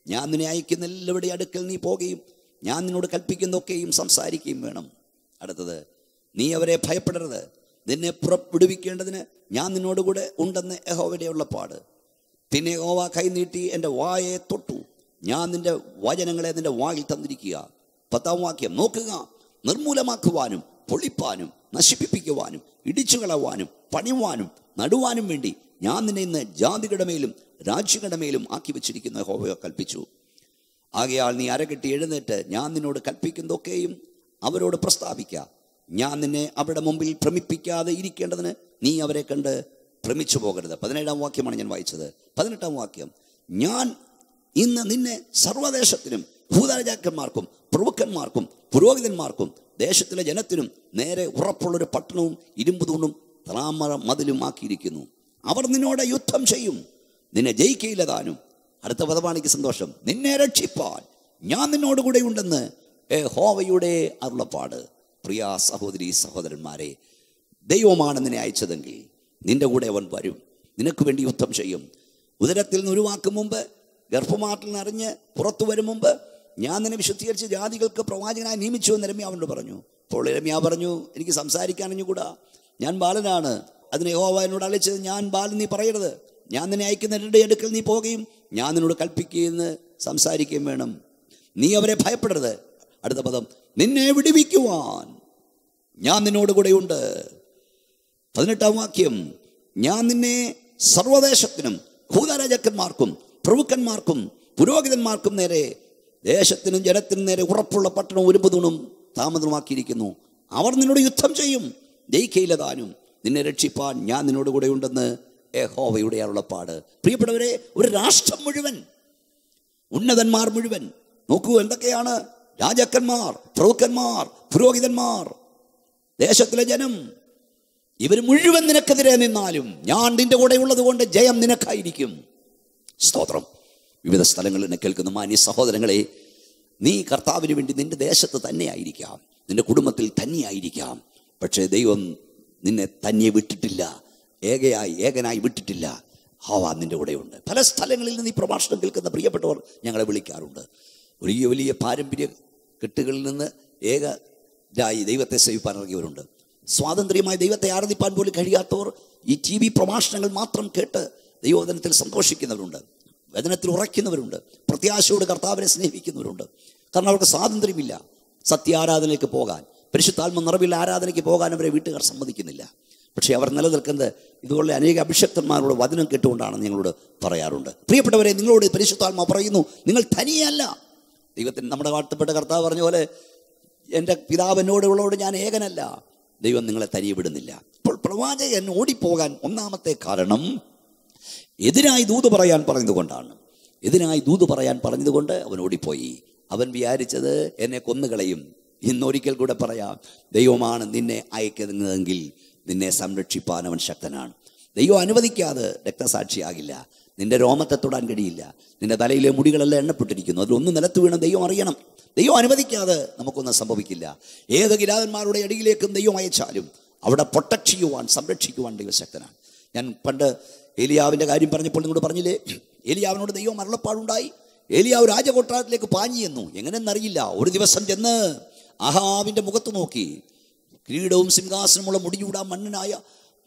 ഞാൻ നിന്നെ അയക്കുന്ന എല്ലാവരുടെ അടുക്കൽ നീ പോകുകയും ഞാൻ നിന്നോട് കൽപ്പിക്കുന്നൊക്കെയും സംസാരിക്കുകയും വേണം. അടുത്തത് നീ അവരെ ഭയപ്പെടരുത്. നിന്നെ പുറപ്പെടുവിക്കേണ്ടതിന് ഞാൻ നിന്നോടുകൂടെ ഉണ്ടെന്ന് യഹോവയുടെ പാട് പിന്നെ യഹോവ കൈ നീട്ടി എന്റെ വായെ തൊട്ടു. ഞാൻ നിന്റെ വചനങ്ങളെ നിന്റെ വായിൽ തന്നിരിക്കുക. പത്താം വാക്യം നോക്കുക. നിർമൂലമാക്കുവാനും പൊളിപ്പാനും നശിപ്പിപ്പിക്കുവാനും ഇടിച്ചു കളവാനും പണിവാനും നടുവാനും വേണ്ടി ഞാൻ നിന്നെ ഇന്ന് രാജ്യങ്ങളുടെ മേലും ആക്കി വെച്ചിരിക്കുന്ന യഹോവ കൽപ്പിച്ചു. ആകയാൽ നീ അരകെട്ടി എഴുന്നേറ്റ് ഞാൻ നിന്നോട് കൽപ്പിക്കുന്നതൊക്കെയും അവരോട് പ്രസ്താവിക്കുക ഞാൻ നിന്നെ അവരുടെ മുമ്പിൽ ഭ്രമിപ്പിക്കാതെ ഇരിക്കേണ്ടതിന് നീ അവരെ കണ്ട് ഭ്രമിച്ചു പോകരുത്. പതിനേഴാം വാക്യമാണ് ഞാൻ വായിച്ചത്. പതിനെട്ടാം വാക്യം. ഞാൻ ഇന്ന് നിന്നെ സർവദേശത്തിനും ഭൂതരാജാക്കന്മാർക്കും പ്രഭുക്കന്മാർക്കും പുരോഹിതന്മാർക്കും ദേശത്തിലെ ജനത്തിനും നേരെ ഉറപ്പുള്ളൊരു പട്ടണവും ഇരുമ്പ് തൂണും താമര മതിലും ആക്കിയിരിക്കുന്നു. അവർ നിന്നോട് യുദ്ധം ചെയ്യും. നിന്നെ ജയിക്കയില്ല താനും. അടുത്ത പദമാണിക്ക് സന്തോഷം. നിന്നെ രക്ഷിപ്പാൻ ഞാൻ നിന്നോട് കൂടെ ഉണ്ടെന്ന് ഏ ഹോവയുടെ അരുളപ്പാട്. പ്രിയ സഹോദരി സഹോദരന്മാരെ ദൈവമാണ് നിന്നെ അയച്ചതെങ്കിൽ നിന്റെ കൂടെ അവൻ വരും. നിനക്ക് വേണ്ടി യുദ്ധം ചെയ്യും. ഉദരത്തിൽ നിന്ന് ഉരുവാക്കും മുമ്പ് ഗർഭമാട്ടിൽ നിന്നറിഞ്ഞ് പുറത്തു വരും മുമ്പ് ഞാൻ നിന്നെ വിശുദ്ധീകരിച്ച് ജാതികൾക്ക് പ്രവാചകനായി നിയമിച്ചു എന്ന് രമ്യ അവനോട് പറഞ്ഞു. അപ്പോൾ രമ്യ പറഞ്ഞു എനിക്ക് സംസാരിക്കാൻ അറിഞ്ഞുകൂടാ ഞാൻ ബാലനാണ്. അതിനെ യഹോവ എന്നോട് അളിച്ചത് ഞാൻ ബാലൻ നീ പറയരുത്. ഞാൻ നിന്നെ രണ്ട് അടുക്കൽ നീ പോകുകയും ഞാൻ നിന്നോട് കൽപ്പിക്കുകയെന്ന് സംസാരിക്കുകയും വേണം. നീ അവരെ ഭയപ്പെടരുത്. അടുത്ത പദം നിന്നെ വിടുവിക്കുവാൻ ഞാൻ നിന്നോട് കൂടെയുണ്ട്. പതിനെട്ടാം വാക്യം ഞാൻ നിന്നെ സർവദേശത്തിനും ഭൂതരാജാക്കന്മാർക്കും പ്രഭുക്കന്മാർക്കും പുരോഹിതന്മാർക്കും നേരെ ദേശത്തിനും ജനത്തിനും നേരെ ഉറപ്പുള്ള പട്ടണം ഒരുപതുണും താമസമാക്കിയിരിക്കുന്നു അവർ നിന്നോട് യുദ്ധം ചെയ്യും. ജയിക്കയില്ല താനും നിന്നെ രക്ഷിപ്പാൻ ഞാൻ നിന്നോട് കൂടെ ഉണ്ടെന്ന് യഹോവയുടെ അരുളപ്പാട്. പ്രിയപ്പെട്ടവരെ ഒരു രാഷ്ട്രം മുഴുവൻ ഉന്നതന്മാർ മുഴുവൻ നോക്കൂ എന്തൊക്കെയാണ്. രാജാക്കന്മാർ പ്രഭുക്കന്മാർ പുരോഹിതന്മാർ ദേശത്തിലെ ജനം ഇവർ മുഴുവൻ നിനക്കെതിരെ നിന്നാലും ഞാൻ നിന്റെ കൂടെ ഉള്ളത് കൊണ്ട് ജയം നിനക്കായിരിക്കും. സ്തോത്രം. വിവിധ സ്ഥലങ്ങളിൽ എന്നെ കേൾക്കുന്ന മാന്യ സഹോദരങ്ങളെ നീ കർത്താവിന് വേണ്ടി നിന്റെ ദേശത്ത് തന്നെയായിരിക്കാം. നിന്റെ കുടുംബത്തിൽ തന്നെയായിരിക്കാം. പക്ഷേ ദൈവം നിന്നെ തന്നെ വിട്ടിട്ടില്ല. ഏകയായി ഏകനായി വിട്ടിട്ടില്ല. ഹാവാ നിന്റെ കൂടെയുണ്ട്. പല സ്ഥലങ്ങളിൽ നിന്ന് ഈ പ്രഭാഷണം കേൾക്കുന്ന പ്രിയപ്പെട്ടവർ ഞങ്ങളെ വിളിക്കാറുണ്ട്. വലിയ വലിയ പാരമ്പര്യ കെട്ടുകളിൽ നിന്ന് ഏകരായി ദൈവത്തെ സേവിപ്പാൻ ഇറങ്ങിയവരുണ്ട്. സ്വാതന്ത്ര്യമായി ദൈവത്തെ ആരാധിപ്പാൻ പോലും കഴിയാത്തവർ ഈ ടി വി പ്രഭാഷണങ്ങൾ മാത്രം കേട്ട് ദൈവോദനത്തിൽ സന്തോഷിക്കുന്നവരുണ്ട്. വചനത്തിൽ ഉറയ്ക്കുന്നവരുണ്ട്. പ്രത്യാശയോട് കർത്താവിനെ സ്നേഹിക്കുന്നവരുണ്ട്. കാരണം അവർക്ക് സ്വാതന്ത്ര്യമില്ല സത്യാരാധനയ്ക്ക് പോകാൻ. പരിശുദ്ധാത്മ നിറവിൽ ആരാധനയ്ക്ക് പോകാൻ അവരെ വീട്ടുകാർ സമ്മതിക്കുന്നില്ല. പക്ഷേ അവർ നിലനിൽക്കുന്നത് ഇതുപോലെ അനേക അഭിഷക്തന്മാരോട് വചനം കേട്ടുകൊണ്ടാണ് ഞങ്ങളോട് പറയാറുണ്ട്. പ്രിയപ്പെട്ടവരെ നിങ്ങളോട് പരിശുദ്ധാത്മ പറയുന്നു നിങ്ങൾ തനിയല്ല. ദൈവത്തിന് നമ്മുടെ വാഴ്ത്തപ്പെട്ട കർത്താവ് പറഞ്ഞ പോലെ എന്റെ പിതാവ് എന്നോടുള്ളതോട് ഞാൻ ഏകനല്ല. ദൈവം നിങ്ങളെ തനിയെ വിടുന്നില്ല. അപ്പോൾ പ്രവാചകൻ ഓടിപ്പോകാൻ ഒന്നാമത്തെ കാരണം എതിരായി ദൂത് പറയാൻ പറഞ്ഞതുകൊണ്ടാണ്. എതിരായി ദൂത് പറയാൻ പറഞ്ഞതുകൊണ്ട് അവൻ ഓടിപ്പോയി. അവൻ വിചാരിച്ചത് എന്നെ കൊന്നുകളയും. ഇന്നൊരിക്കൽ കൂടെ പറയാം ദൈവമാണ് നിന്നെ അയക്കുന്നതെങ്കിൽ നിന്നെ സംരക്ഷിപ്പാൻ അവൻ ശക്തനാണ്. ദൈവം അനുവദിക്കാതെ രക്തസാക്ഷിയാകില്ല നിന്റെ രോമത്തെ തൊടാൻ കഴിയില്ല. നിന്റെ തലയിലെ മുടികളെല്ലാം എണ്ണപ്പെട്ടിരിക്കുന്നു. അതിലൊന്നും നിലത്ത് വീണം ദൈവം അറിയണം. ദൈവം അനുവദിക്കാതെ നമുക്കൊന്നും സംഭവിക്കില്ല. ഏത് കിരാതന്മാരുടെ അടിയിലേക്കും ദൈവം അയച്ചാലും അവിടെ പ്രൊട്ടക്ട് ചെയ്യുവാൻ സംരക്ഷിക്കുവാൻ ദൈവശക്തനാണ് ഞാൻ പണ്ട് ഏലിയാവിന്റെ കാര്യം പറഞ്ഞപ്പോൾ നിങ്ങളോട് പറഞ്ഞില്ലേ? ഏലിയാവിനോട് ദൈവം മരണപ്പാടുണ്ടായി. ഏലിയാവ് രാജകൊട്ടാരത്തിലേക്ക് പാഞ്ഞിയെന്നു എങ്ങനെയെന്നറിയില്ല. ഒരു ദിവസം ചെന്ന് അഹാവിന്റെ മുഖത്ത് നോക്കി. കിരീടവും സിംഹാസനമുള്ള മുടിയൂടാ മണ്ണനായ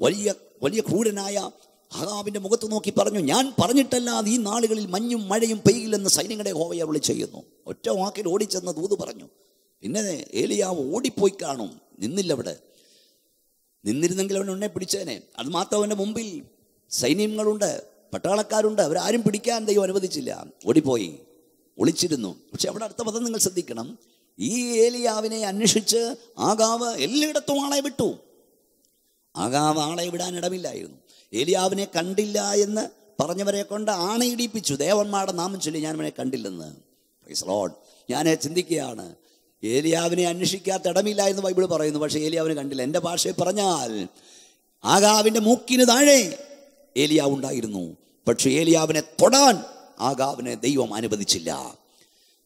വലിയ വലിയ ക്രൂരനായ അഹാവിന്റെ മുഖത്ത് നോക്കി പറഞ്ഞു ഞാൻ പറഞ്ഞിട്ടല്ലാതെ ഈ നാളുകളിൽ മഞ്ഞും മഴയും പെയ്യില്ലെന്ന് സൈന്യങ്ങളെ ഹോവയെ വിളി ചെയ്യുന്നു. ഒറ്റ വാക്കിൽ ഓടിച്ചെന്ന് ദൂത് പറഞ്ഞു പിന്നെ ഏലിയാവ് ഓടിപ്പോയി കാണും. നിന്നില്ല അവിടെ നിന്നിരുന്നെങ്കിൽ അവൻ ഉണ്ണെ പിടിച്ചേനെ. അത് മാത്രം അവന്റെ മുമ്പിൽ സൈന്യങ്ങളുണ്ട് പട്ടാളക്കാരുണ്ട് അവരാരും പിടിക്കാൻ ദൈവം അനുവദിച്ചില്ല. ഓടിപ്പോയി ഒളിച്ചിരുന്നു. പക്ഷെ അവിടെ അടുത്ത പദം നിങ്ങൾ ശ്രദ്ധിക്കണം. ഈ ഏലിയാവിനെ അന്വേഷിച്ച് ആകാവ് എല്ലായിടത്തും ആളെ വിട്ടു. ആകാവ് ആളെ വിടാൻ ഇടമില്ലായിരുന്നു. ഏലിയാവിനെ കണ്ടില്ല എന്ന് പറഞ്ഞവരെ കൊണ്ട് ആണയിടിപ്പിച്ചു. ദേവന്മാരുടെ നാമം ചൊല്ലി ഞാൻ അവനെ കണ്ടില്ലെന്ന്. Lord. ഞാൻ ചിന്തിക്കുകയാണ്. ഏലിയാവിനെ അന്വേഷിക്കാത്ത ഇടമില്ല എന്ന് ബൈബിൾ പറയുന്നു. പക്ഷേ ഏലിയാവിനെ കണ്ടില്ല. എന്റെ ഭാഷയിൽ പറഞ്ഞാൽ ആകാവിന്റെ മൂക്കിന് താഴെ ഏലിയാവ് ഉണ്ടായിരുന്നു പക്ഷെ ഏലിയാവിനെ തൊടാൻ ആകാവിനെ ദൈവം അനുവദിച്ചില്ല.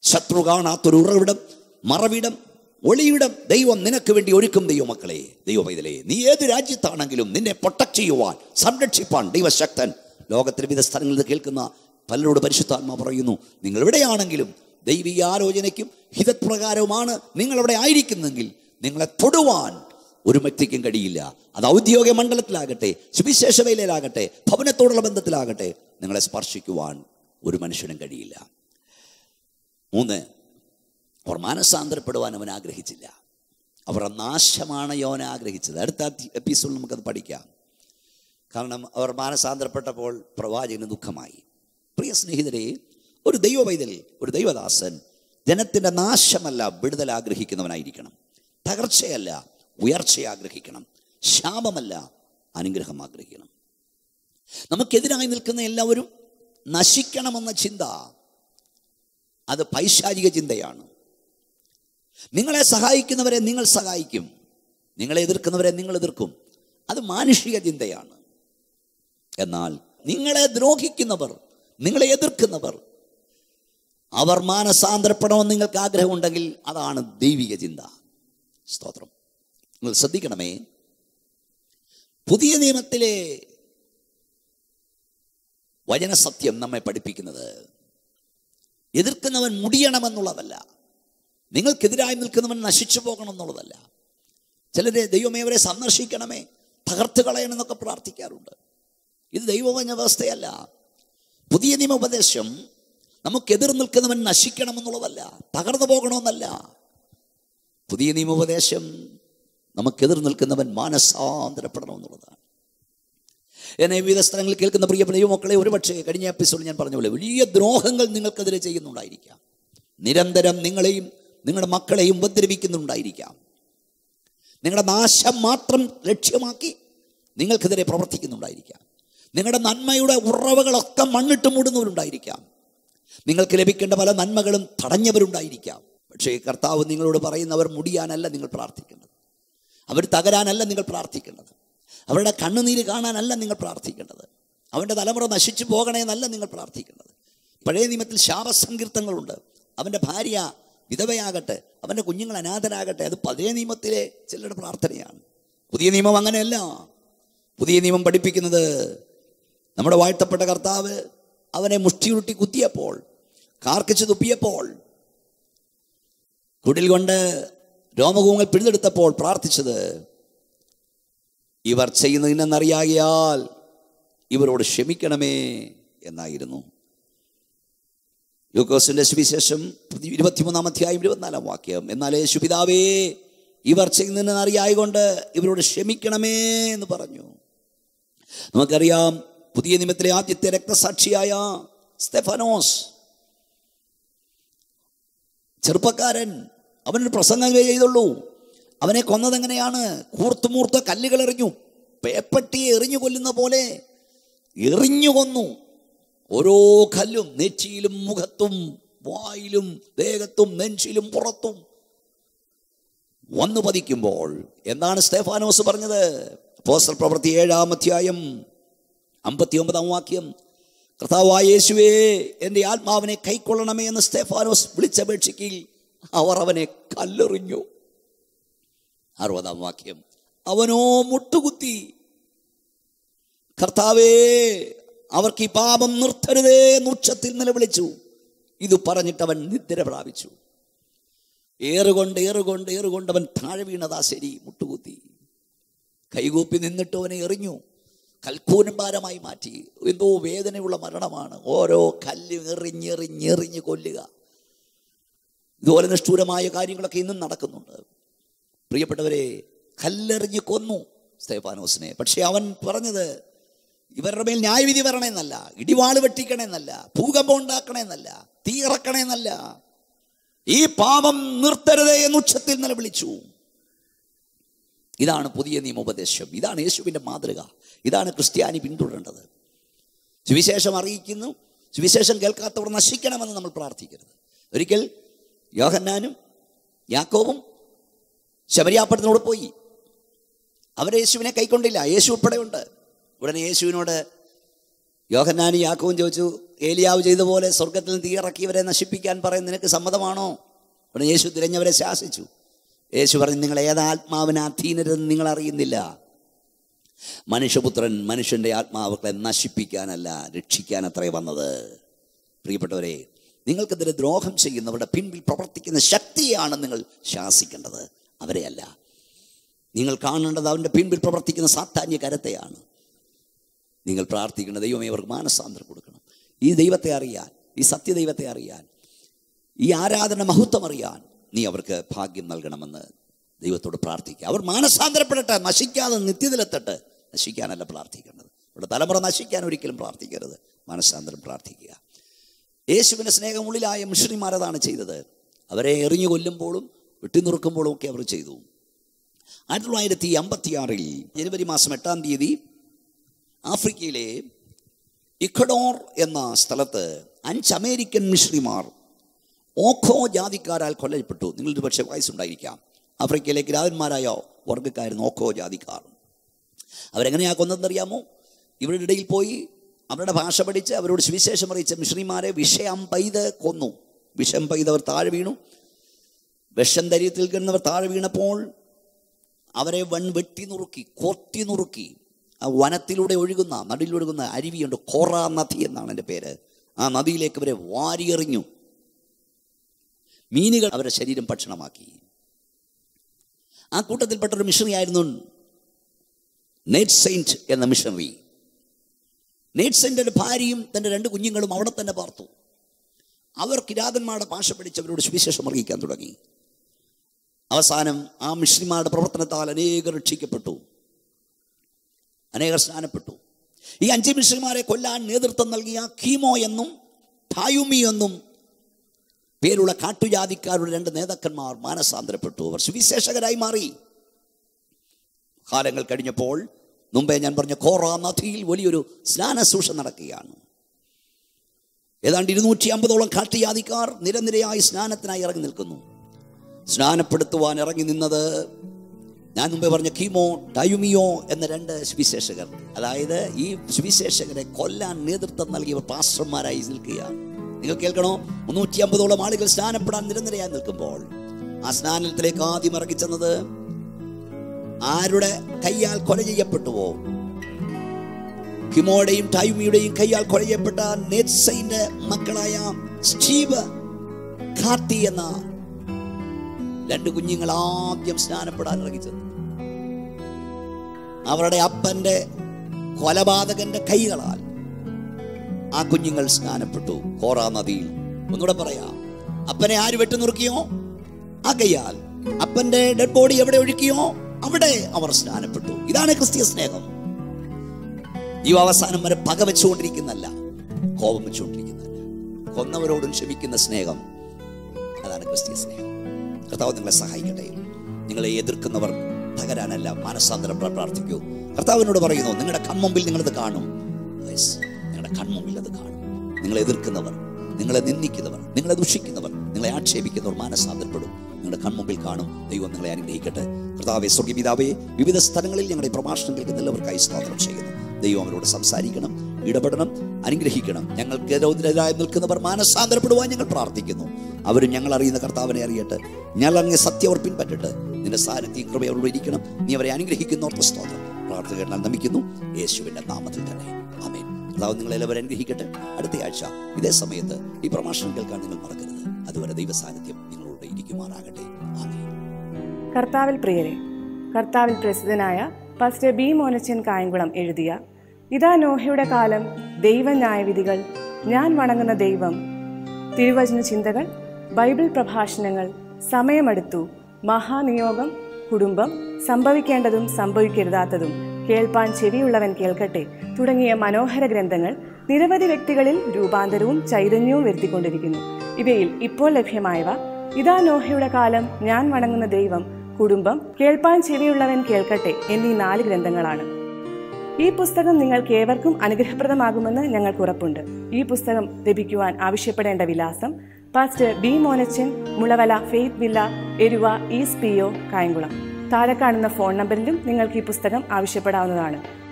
ശത്രു കാണാത്തൊരു ഉറവിടം മറവിടം ഒളിയിടം ദൈവം നിനക്ക് വേണ്ടി ഒരുക്കും ദൈവമക്കളെ. ദൈവ പൈതലേ നീ ഏത് രാജ്യത്താണെങ്കിലും നിന്നെ പ്രൊട്ടക്ട് ചെയ്യുവാൻ സംരക്ഷിപ്പാൻ ദൈവശക്തൻ. ലോകത്തിലെ വിവിധ സ്ഥലങ്ങളിൽ കേൾക്കുന്ന പലരോട് പരിശുദ്ധാത്മ പറയുന്നു നിങ്ങൾ എവിടെയാണെങ്കിലും ദൈവീയ ആലോചനയ്ക്കും ഹിതപ്രകാരവുമാണ് നിങ്ങളവിടെ ആയിരിക്കുന്നെങ്കിൽ നിങ്ങളെ തൊടുവാൻ ഒരു വ്യക്തിക്കും കഴിയില്ല. അത് ഔദ്യോഗിക മണ്ഡലത്തിലാകട്ടെ സുവിശേഷ വേലയിലാകട്ടെ ഭവനത്തോടുള്ള ബന്ധത്തിലാകട്ടെ നിങ്ങളെ സ്പർശിക്കുവാൻ ഒരു മനുഷ്യനും കഴിയില്ല. മൂന്ന് അവർ മാനസാന്തരപ്പെടുവാൻ അവൻ ആഗ്രഹിച്ചില്ല. അവർ നാശമാണ് യോന ആഗ്രഹിച്ചത്. അടുത്ത എപ്പിസോഡിൽ നമുക്കത് പഠിക്കാം. കാരണം അവർ മാനസാന്തരപ്പെട്ടപ്പോൾ പ്രവാചകന് ദുഃഖമായി. പ്രിയ സ്നേഹിതരെ ഒരു ദൈവ ഒരു ദൈവദാസൻ ജനത്തിന്റെ നാശമല്ല വിടുതൽ ആഗ്രഹിക്കുന്നവനായിരിക്കണം. തകർച്ചയല്ല ഉയർച്ച ആഗ്രഹിക്കണം ശാപമല്ല അനുഗ്രഹം ആഗ്രഹിക്കണം. നമുക്കെതിരായി നിൽക്കുന്ന എല്ലാവരും നശിക്കണമെന്ന ചിന്ത അത് പൈശാചിക ചിന്തയാണ്. നിങ്ങളെ സഹായിക്കുന്നവരെ നിങ്ങൾ സഹായിക്കും. നിങ്ങളെ എതിർക്കുന്നവരെ നിങ്ങൾ എതിർക്കും. അത് മാനുഷിക ചിന്തയാണ്. എന്നാൽ നിങ്ങളെ ദ്രോഹിക്കുന്നവർ നിങ്ങളെ എതിർക്കുന്നവർ അവർ മാനസാന്തരപ്പെടണമെന്ന് നിങ്ങൾക്ക് ആഗ്രഹമുണ്ടെങ്കിൽ അതാണ് ദൈവിക ചിന്ത. സ്തോത്രം. നിങ്ങൾ ശ്രദ്ധിക്കണമേ. പുതിയ നിയമത്തിലെ വചനസത്യം നമ്മെ പഠിപ്പിക്കുന്നത് എതിർക്കുന്നവൻ മുടിയണമെന്നുള്ളതല്ല. നിങ്ങൾക്കെതിരായി നിൽക്കുന്നവൻ നശിച്ചു പോകണം എന്നുള്ളതല്ല ചിലരെ ദൈവമേ അവരെ സന്ദർശിക്കണമേ തകർത്ത് കളയണമെന്നൊക്കെ പ്രാർത്ഥിക്കാറുണ്ട്. ഇത് ദൈവവചന വ്യവസ്ഥയല്ല. പുതിയ നിയമോപദേശം നമുക്കെതിർ നിൽക്കുന്നവൻ നശിക്കണമെന്നുള്ളതല്ല തകർന്നു പോകണമെന്നല്ല. പുതിയ നിയമോപദേശം നമുക്കെതിർ നിൽക്കുന്നവൻ മാനസാന്തരപ്പെടണമെന്നുള്ളതാണ് എന്നെ വിവിധ സ്ഥലങ്ങളിൽ കേൾക്കുന്ന പ്രിയപ്പെട്ട യുവമക്കളെ ഒരുപക്ഷെ കഴിഞ്ഞ എപ്പിസോഡിൽ ഞാൻ പറഞ്ഞ പോലെ വലിയ ദ്രോഹങ്ങൾ നിങ്ങൾക്കെതിരെ ചെയ്യുന്നുണ്ടായിരിക്കാം. നിരന്തരം നിങ്ങളെയും നിങ്ങളുടെ മക്കളെയും ഉപദ്രവിക്കുന്നുണ്ടായിരിക്കാം. നിങ്ങളുടെ നാശം മാത്രം ലക്ഷ്യമാക്കി നിങ്ങൾക്കെതിരെ പ്രവർത്തിക്കുന്നുണ്ടായിരിക്കാം. നിങ്ങളുടെ നന്മയുടെ ഉറവകളൊക്കെ മണ്ണിട്ട് മൂടുന്നവരുണ്ടായിരിക്കാം. നിങ്ങൾക്ക് ലഭിക്കേണ്ട പല നന്മകളും തടഞ്ഞവരുണ്ടായിരിക്കാം. പക്ഷേ കർത്താവ് നിങ്ങളോട് പറയുന്നവർ മുടിയാനല്ല നിങ്ങൾ പ്രാർത്ഥിക്കേണ്ടത്. അവർ തകരാനല്ല നിങ്ങൾ പ്രാർത്ഥിക്കേണ്ടത്. അവരുടെ കണ്ണുനീര് കാണാനല്ല നിങ്ങൾ പ്രാർത്ഥിക്കേണ്ടത്. അവന്റെ തലമുറ നശിച്ചു പോകണേ എന്നല്ല നിങ്ങൾ പ്രാർത്ഥിക്കേണ്ടത്. പഴയ നിയമത്തിൽ ശാപസങ്കീർത്തങ്ങളുണ്ട്. അവന്റെ ഭാര്യ വിധവയാകട്ടെ അവന്റെ കുഞ്ഞുങ്ങൾ അനാഥരാകട്ടെ അത് പഴയ നിയമത്തിലെ ചിലരുടെ പ്രാർത്ഥനയാണ്. പുതിയ നിയമം അങ്ങനെയല്ല. പുതിയ നിയമം പഠിപ്പിക്കുന്നത് നമ്മുടെ വാഴ്ത്തപ്പെട്ട കർത്താവ് അവനെ മുഷ്ടിയുരുട്ടി കുത്തിയപ്പോൾ കാർക്കിച്ച് തുപ്പിയപ്പോൾ കുടിൽ കൊണ്ട് രോമകൂങ്ങൾ പിഴുതെടുത്തപ്പോൾ പ്രാർത്ഥിച്ചത് ഇവർ ചെയ്യുന്നതിനെന്നറിയാകിയാൽ ഇവരോട് ക്ഷമിക്കണമേ എന്നായിരുന്നു. ലൂക്കോസിന്റെ സുവിശേഷം ഇരുപത്തിമൂന്നാം അധ്യായം ഇരുപത്തിനാലാം വാക്യം എന്നാൽ യേശു പിതാവേ ഇവർ ചെയ്യുന്നതിന് അറിയായിക്കൊണ്ട് ഇവരോട് ക്ഷമിക്കണമേ എന്ന് പറഞ്ഞു. നമുക്കറിയാം പുതിയ നിയമത്തിലെ ആദ്യത്തെ രക്തസാക്ഷിയായ സ്തെഫനോസ് ചെറുപ്പക്കാരൻ അവനൊരു പ്രസംഗമേ ചെയ്തുള്ളൂ. അവനെ കൊന്നത് എങ്ങനെയാണ്? കൂർത്തുമൂർത്ത കല്ലുകൾ എറിഞ്ഞു. പേപ്പട്ടിയെ എറിഞ്ഞു കൊല്ലുന്ന പോലെ എറിഞ്ഞു കൊന്നു. ഓരോ കല്ലും നെറ്റിയിലും മുഖത്തും വായിലും ദേഹത്തും നെഞ്ചിലും പുറത്തും വന്നു പതിക്കുമ്പോൾ എന്താണ് സ്തേഫാനോസ് പറഞ്ഞത്? പോസ്റ്റർ പ്രവൃത്തി ഏഴാം അധ്യായം അമ്പത്തി ഒമ്പതാം വാക്യം. കർത്താവായ യേശുവേ എന്റെ ആത്മാവിനെ കൈക്കൊള്ളണമേ എന്ന് സ്തേഫാനോസ് വിളിച്ചപേക്ഷിക്കിൽ അവർ അവനെ കല്ലെറിഞ്ഞു. അറുപതാം വാക്യം. അവനോ മുട്ടുകുത്തി കർത്താവേ അവർക്ക് ഈ പാപം നിർത്തരുതേ നൂക്ഷത്തിൽ നിലവിളിച്ചു. ഇത് പറഞ്ഞിട്ട് അവൻ നിദ്ര പ്രാപിച്ചു. ഏറുകൊണ്ട് ഏറുകൊണ്ട് ഏറുകൊണ്ട് അവൻ താഴെ വീണതാ ശരി മുട്ടുകുത്തി. കൈകൂപ്പി നിന്നിട്ട് അവനെ എറിഞ്ഞു. കൽക്കൂനം ഭാരമായി മാറ്റി. എന്തോ വേദനയുള്ള മരണമാണ്. ഓരോ കല്ല് എറിഞ്ഞെറിഞ്ഞെറിഞ്ഞ് കൊല്ലുക. ഇതുപോലെ നിഷ്ഠൂരമായ കാര്യങ്ങളൊക്കെ ഇന്നും നടക്കുന്നുണ്ട്. പ്രിയപ്പെട്ടവരെ കല്ലെറിഞ്ഞ് കൊന്നു സ്തേഫാനോസിനെ. പക്ഷെ അവൻ പറഞ്ഞത് ഇവരുടെ മേൽ ന്യായവിധി വരണമെന്നല്ല ഇടിവാൾ വെട്ടിക്കണമെന്നല്ല ഭൂകമ്പം ഉണ്ടാക്കണമെന്നല്ല തീ ഇറക്കണമെന്നല്ല. ഈ പാപം നിർത്തരുതേ എന്ന് ഉച്ചത്തിൽ നിലവിളിച്ചു. ഇതാണ് പുതിയ നിയമോപദേശം. ഇതാണ് യേശുവിന്റെ മാതൃക. ഇതാണ് ക്രിസ്ത്യാനി പിന്തുടരേണ്ടത്. സുവിശേഷം അറിയിക്കുന്നു. സുവിശേഷം കേൾക്കാത്തവർ നശിക്കണമെന്ന് നമ്മൾ പ്രാർത്ഥിക്കരുത്. ഒരിക്കൽ യോഹന്നാനും യാക്കോവും ശബരിയാപ്പടത്തിനോട് പോയി. അവർ യേശുവിനെ കൈക്കൊണ്ടില്ല. യേശു ഉൾപ്പെടെയുണ്ട്. ഉടനെ യേശുവിനോട് യോഹന്നാനും യാക്കോവും ചോദിച്ചു ഏലിയാവ് ചെയ്ത പോലെ സ്വർഗത്തിൽ തീയിറക്കിയവരെ നശിപ്പിക്കാൻ പറയും നിനക്ക് സമ്മതമാണോ? ഉടനെ യേശു തിരഞ്ഞവരെ ശാസിച്ചു. യേശു പറഞ്ഞു നിങ്ങൾ ഏതാത്മാവിന് അധീനരെന്ന് നിങ്ങൾ അറിയുന്നില്ല. മനുഷ്യപുത്രൻ മനുഷ്യന്റെ ആത്മാവുകളെ നശിപ്പിക്കാനല്ല രക്ഷിക്കാൻ അത്രേ വന്നത്. പ്രിയപ്പെട്ടവരെ നിങ്ങൾക്കെതിരെ ദ്രോഹം ചെയ്യുന്നവരുടെ പിൻപിൽ പ്രവർത്തിക്കുന്ന ശക്തിയാണ് നിങ്ങൾ ശാസിക്കേണ്ടത്. അവരെയല്ല. നിങ്ങൾ കാണേണ്ടത് അവന്റെ പിൻപിൽ പ്രവർത്തിക്കുന്ന സാധാന്യ കരത്തെയാണ്. നിങ്ങൾ പ്രാർത്ഥിക്കുന്ന ദൈവമേ അവർക്ക് മാനസാന്തരം കൊടുക്കണം. ഈ ദൈവത്തെ അറിയാൻ ഈ സത്യദൈവത്തെ അറിയാൻ ഈ ആരാധന മഹത്വം അറിയാൻ നീ അവർക്ക് ഭാഗ്യം നൽകണമെന്ന് ദൈവത്തോട് പ്രാർത്ഥിക്കുക. അവർ മാനസാന്തരപ്പെടട്ടെ നശിക്കാതെ നിത്യത്തിലെത്തട്ടെ നശിക്കാനല്ല പ്രാർത്ഥിക്കേണ്ടത്. ഇവിടെ തലമുറ നശിക്കാൻ ഒരിക്കലും പ്രാർത്ഥിക്കരുത്. മാനസാന്തരം പ്രാർത്ഥിക്കുക. യേശുവിന്റെ സ്നേഹമുള്ളിലായ മിഷണിമാരതാണ് ചെയ്തത്. അവരെ എറിഞ്ഞു കൊല്ലുമ്പോഴും വെട്ടിനുറുക്കുമ്പോഴും ഒക്കെ അവർ ചെയ്തു. ആയിരത്തി തൊള്ളായിരത്തി അമ്പത്തിയാറിൽ ജനുവരി മാസം എട്ടാം തീയതി ആഫ്രിക്കയിലെ ഇഖഡോർ എന്ന സ്ഥലത്ത് അഞ്ച് അമേരിക്കൻ മിഷണറിമാർ ഓഖോ ജാതിക്കാരാൽ കൊല്ലപ്പെട്ടു. നിങ്ങളൊരു പക്ഷേ വയസ്സുണ്ടായിരിക്കാം. ആഫ്രിക്കയിലെ ഗ്രാമന്മാരായ വർഗക്കാരുന്നു ഓഖോ ജാതിക്കാർ. അവരെങ്ങനെയാ കൊന്നതെന്നറിയാമോ? ഇവരുടെ ഇടയിൽ പോയി അവരുടെ ഭാഷ പഠിച്ച് അവരോട് സുവിശേഷം അറിയിച്ച മിഷണറിമാരെ വിഷയം പൈത് കൊന്നു. വിഷം പൈത് അവർ താഴെ വീണു. വിഷം ധൈര്യത്തിൽ കിടന്നവർ താഴെ വീണപ്പോൾ അവരെ വൺ വെട്ടി നുറുക്കി കൊത്തി നുറുക്കി ആ വനത്തിലൂടെ ഒഴുകുന്ന നടിയിലൊഴുകുന്ന അരുവിയുണ്ട്. കോറ നദി എന്നാണ് എന്റെ പേര്. ആ നദിയിലേക്ക് അവരെ വാരിയെറിഞ്ഞു മീനുകൾ അവരുടെ ശരീരം ഭക്ഷണമാക്കി. ആ കൂട്ടത്തിൽപ്പെട്ട ഒരു മിഷണറി ആയിരുന്നു നെറ്റ് സെയിന്റ് എന്ന മിഷണറി. നെറ്റ് ഒരു ഭാര്യയും തന്റെ രണ്ട് കുഞ്ഞുങ്ങളും അവിടെ തന്നെ പാർത്തു. അവർ കിരാതന്മാരുടെ ഭാഷ പഠിച്ച് അവരോട് സുവിശേഷം അറിയിക്കാൻ തുടങ്ങി. അവസാനം ആ മിഷണറിമാരുടെ പ്രവർത്തനത്താൽ അനേകർ രക്ഷിക്കപ്പെട്ടു. അനേകർ സ്നാനപ്പെട്ടു. ഈ അഞ്ച് മിഷ്യന്മാരെ കൊല്ലാൻ നേതൃത്വം നൽകിയ കീമോ എന്നും ഭായുമി എന്നും പേരുള്ള കാട്ടുജാതിക്കാരുടെ രണ്ട് നേതാക്കന്മാർ മാനസാന്തരപ്പെട്ടു. അവർ സുവിശേഷകരായി മാറി. കാലങ്ങൾ കഴിഞ്ഞപ്പോൾ മുമ്പേ ഞാൻ പറഞ്ഞ കോറ നദിയിൽ വലിയൊരു സ്നാനസൂഷ നടക്കുകയാണ്. ഏതാണ്ട് ഇരുന്നൂറ്റി അമ്പതോളം കാട്ടുജാതിക്കാർ നിരനിരയായി സ്നാനത്തിനായി ഇറങ്ങി നിൽക്കുന്നു. സ്നാനപ്പെടുത്തുവാൻ ഇറങ്ങി നിന്നത് ഞാൻ മുമ്പേ പറഞ്ഞ കീമോ ടയുമിയോ എന്ന രണ്ട് സുവിശേഷകർ. അതായത് ഈ സുവിശേഷകരെ കൊല്ലാൻ നേതൃത്വം നൽകിയവർ പാസ്റ്റർമാരായി നിൽക്കുകയാണ്. നിങ്ങൾ കേൾക്കണോ? മുന്നൂറ്റി അമ്പതോളം ആളുകൾ സ്നാനപ്പെടാൻ നിരനിരയായി നിൽക്കുമ്പോൾ ആ സ്നാനത്തിലേക്ക് ആദ്യം ഇറങ്ങി ചെന്നത് ആരുടെ കയ്യാൽ കൊല ചെയ്യപ്പെട്ടുവോ? ഹിമോടെയും ടൈമിയുടെയും കയ്യാൽ കൊല ചെയ്യപ്പെട്ട മക്കളായ സ്റ്റീവ് കാർത്തി എന്ന രണ്ട് കുഞ്ഞുങ്ങൾ ആദ്യം സ്നാനപ്പെടാൻ ഇറങ്ങിച്ചത് അവരുടെ അപ്പന്റെ കൊലപാതകന്റെ കൈകളാൽ ആ കുഞ്ഞുങ്ങൾ സ്നാനപ്പെട്ടു. കോറ നദിയിൽ. ഒന്നുകൂടെ പറയാം. അപ്പനെ ആര് വെട്ടുനുറുക്കിയോ? ആ കൈയാൽ അപ്പന്റെ ഡെഡ് ബോഡി എവിടെ ഒഴുക്കിയോ? അവിടെ അവർ സ്നാനപ്പെട്ടു. ഇതാണ് ക്രിസ്തീയ സ്നേഹം. ഈ അവസാനം വരെ പക വെച്ചുകൊണ്ടിരിക്കുന്നല്ല കോപം വെച്ചുകൊണ്ടിരിക്കുന്നല്ല കൊന്നവരോടും ക്ഷമിക്കുന്ന സ്നേഹം അതാണ് ക്രിസ്തീയ സ്നേഹം. കർത്താവ് നിങ്ങളെ സഹായിക്കട്ടെ. നിങ്ങളെ എതിർക്കുന്നവർ തകരാനല്ല മാനസാന്തരം പ്ര- പ്രാർത്ഥിക്കൂ. കർത്താവിനോട് പറയുന്നു നിങ്ങളുടെ കൺമുമ്പിൽ നിങ്ങളത് കാണും. നിങ്ങളുടെ കൺമുമ്പിൽ അത് കാണും. നിങ്ങളെ എതിർക്കുന്നവർ നിങ്ങളെ നിന്ദിക്കുന്നവർ നിങ്ങളെ ദുഷിക്കുന്നവർ നിങ്ങളെ ആക്ഷേപിക്കുന്നവർ മാനസാന്തരപ്പെടും. നിങ്ങളുടെ കൺമുമ്പിൽ കാണും. ദൈവം നിങ്ങളെ അനുഗ്രഹിക്കട്ടെ. കർത്താവെ സ്വർഗീപിതാവേ വിവിധ സ്ഥലങ്ങളിൽ ഞങ്ങളുടെ പ്രഭാഷണം കേൾക്കുന്ന എല്ലാവർക്കായി സ്തോത്രം ചെയ്യുന്നു. ദൈവം അവരോട് സംസാരിക്കണം ഇടപെടണം അനുഗ്രഹിക്കണം. ഞങ്ങൾക്ക് എതിരെതിരായി നിൽക്കുന്നവർ മാനസാന്തരപ്പെടുവാൻ ഞങ്ങൾ പ്രാർത്ഥിക്കുന്നു. അവരും ഞങ്ങൾ അറിയുന്ന കർത്താവിനെ അറിയട്ടെ. ഞങ്ങൾ അങ്ങ് അവർ പിൻപറ്റിട്ട് നിന്റെ സാന്നിധ്യം കൃപ അവരോട് ഇരിക്കണം. നീ അവരെ അനുഗ്രഹിക്കുന്നവർക്ക് സ്തോത്രം. പ്രാർത്ഥന കേട്ടാൽ നമിക്കുന്നു യേശുവിന്റെ നാമത്തിൽ തന്നെ. ആമേൻ. കർത്താവ് നിങ്ങളെല്ലാവരും അനുഗ്രഹിക്കട്ടെ. അടുത്ത ആഴ്ച ഇതേ സമയത്ത് ഈ പ്രഭാഷണം കേൾക്കാൻ നിങ്ങൾ മറക്കരുത്. അതുവരെ ദൈവ സാന്നിധ്യം നിങ്ങളോട് ഇരിക്കുമാറാകട്ടെ. ആമേൻ. കർത്താവിൽ പ്രിയരെ കർത്താവിൽ പ്രസിദ്ധനായ പസ്റ്റർ ബി മോനച്ചൻ കായംകുളം എഴുതിയ ഇതാ നോഹയുടെ കാലം ദൈവ ന്യായവിധികൾ ഞാൻ വണങ്ങുന്ന ദൈവം. തിരുവചന ചിന്തകൾ ബൈബിൾ പ്രഭാഷണങ്ങൾ സമയമെടുത്തു. മഹാനിയോഗം കുടുംബം സംഭവിക്കേണ്ടതും സംഭവിക്കരുതാത്തതും. കേൾപ്പാൻ ചെവിയുള്ളവൻ കേൾക്കട്ടെ. തുടങ്ങിയ മനോഹര ഗ്രന്ഥങ്ങൾ നിരവധി വ്യക്തികളിൽ രൂപാന്തരവും ചൈതന്യവും വരുത്തിക്കൊണ്ടിരിക്കുന്നു. ഇവയിൽ ഇപ്പോൾ ലഭ്യമായവ ഇതാ നോഹയുടെ കാലം ഞാൻ വണങ്ങുന്ന ദൈവം. കുടുംബം കേൾപ്പാൻ ചെവിയുള്ളവൻ കേൾക്കട്ടെ എന്നീ നാല് ഗ്രന്ഥങ്ങളാണ്. ഈ പുസ്തകം നിങ്ങൾക്ക് ഏവർക്കും അനുഗ്രഹപ്രദമാകുമെന്ന് ഞങ്ങൾക്ക് ഉറപ്പുണ്ട്. ഈ പുസ്തകം ലഭിക്കുവാൻ ആവശ്യപ്പെടേണ്ട വിലാസം pastor B Monachan Mulavala faith villa Eruva east P O Kayamkulam. താഴെ കാണുന്ന ഫോൺ നമ്പറിലും നിങ്ങൾക്ക് ഈ പുസ്തകം ആവശ്യപ്പെടാവുന്നതാണ്.